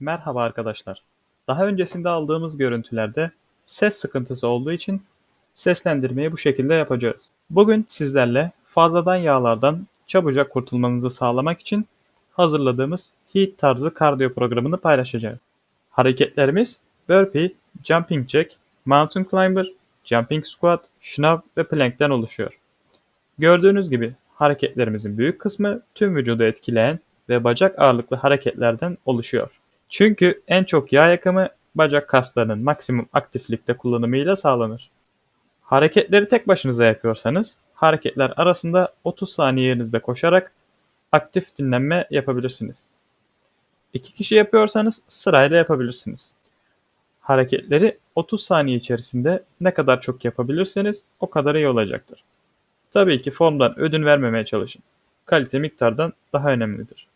Merhaba arkadaşlar. Daha öncesinde aldığımız görüntülerde ses sıkıntısı olduğu için seslendirmeyi bu şekilde yapacağız. Bugün sizlerle fazladan yağlardan çabucak kurtulmanızı sağlamak için hazırladığımız HEAT tarzı kardiyo programını paylaşacağız. Hareketlerimiz burpee, jumping jack, mountain climber, jumping squat, şınav ve plank'ten oluşuyor. Gördüğünüz gibi hareketlerimizin büyük kısmı tüm vücudu etkileyen ve bacak ağırlıklı hareketlerden oluşuyor. Çünkü en çok yağ yakımı bacak kaslarının maksimum aktiflikte kullanımıyla sağlanır. Hareketleri tek başınıza yapıyorsanız hareketler arasında 30 saniyeniizde koşarak aktif dinlenme yapabilirsiniz. İki kişi yapıyorsanız sırayla yapabilirsiniz. Hareketleri 30 saniye içerisinde ne kadar çok yapabilirseniz o kadar iyi olacaktır. Tabii ki formdan ödün vermemeye çalışın. Kalite miktardan daha önemlidir.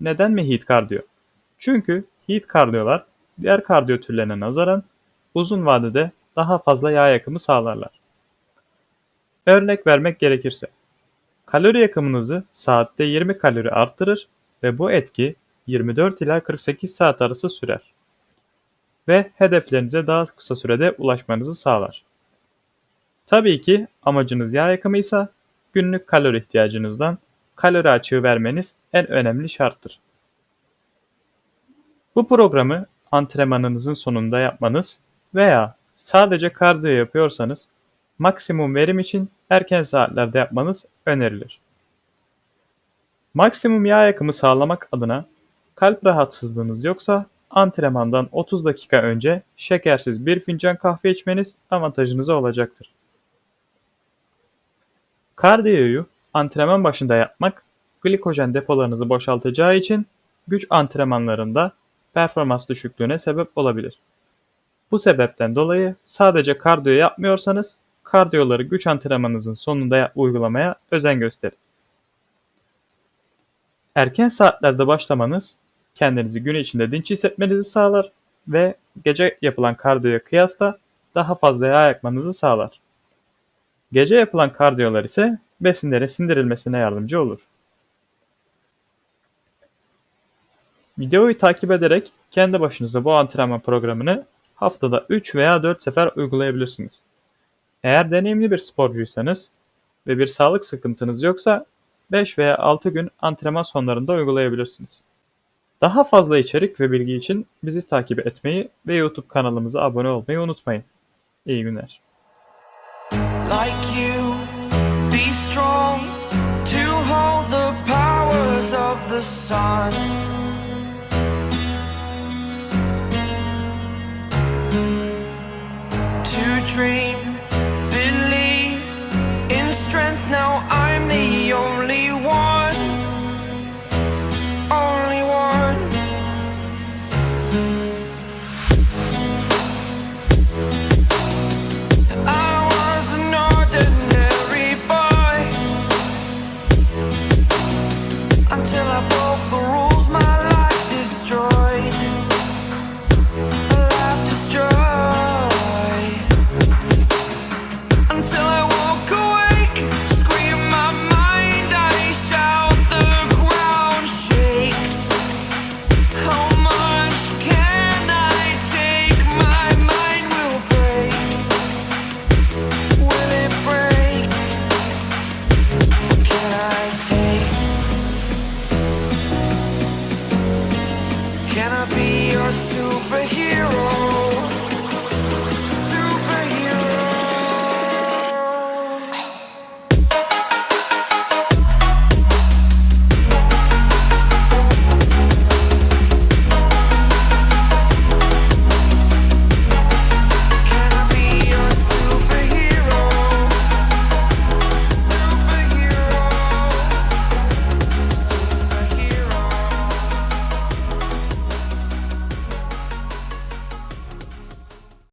Neden mi HEAT kardiyo? Çünkü HEAT kardiyolar diğer kardiyo türlerine nazaran uzun vadede daha fazla yağ yakımı sağlarlar. Örnek vermek gerekirse, kalori yakımınızı saatte 20 kalori arttırır ve bu etki 24 ila 48 saat arası sürer ve hedeflerinize daha kısa sürede ulaşmanızı sağlar. Tabii ki amacınız yağ yakımıysa günlük kalori ihtiyacınızdan kalori açığı vermeniz en önemli şarttır. Bu programı antrenmanınızın sonunda yapmanız veya sadece kardiyo yapıyorsanız maksimum verim için erken saatlerde yapmanız önerilir. Maksimum yağ yakımı sağlamak adına kalp rahatsızlığınız yoksa antrenmandan 30 dakika önce şekersiz bir fincan kahve içmeniz avantajınıza olacaktır. Kardiyoyu antrenman başında yapmak glikojen depolarınızı boşaltacağı için güç antrenmanlarında performans düşüklüğüne sebep olabilir. Bu sebepten dolayı sadece kardiyo yapmıyorsanız kardiyoları güç antrenmanınızın sonunda uygulamaya özen gösterin. Erken saatlerde başlamanız kendinizi gün içinde dinç hissetmenizi sağlar ve gece yapılan kardiyoya kıyasla daha fazla yağ yakmanızı sağlar. Gece yapılan kardiyolar ise besinlerin sindirilmesine yardımcı olur. Videoyu takip ederek kendi başınıza bu antrenman programını haftada 3 veya 4 sefer uygulayabilirsiniz. Eğer deneyimli bir sporcuysanız ve bir sağlık sıkıntınız yoksa 5 veya 6 gün antrenman sonlarında uygulayabilirsiniz. Daha fazla içerik ve bilgi için bizi takip etmeyi ve YouTube kanalımıza abone olmayı unutmayın. İyi günler. Like you, strong to hold the powers of the sun. Be your superhero?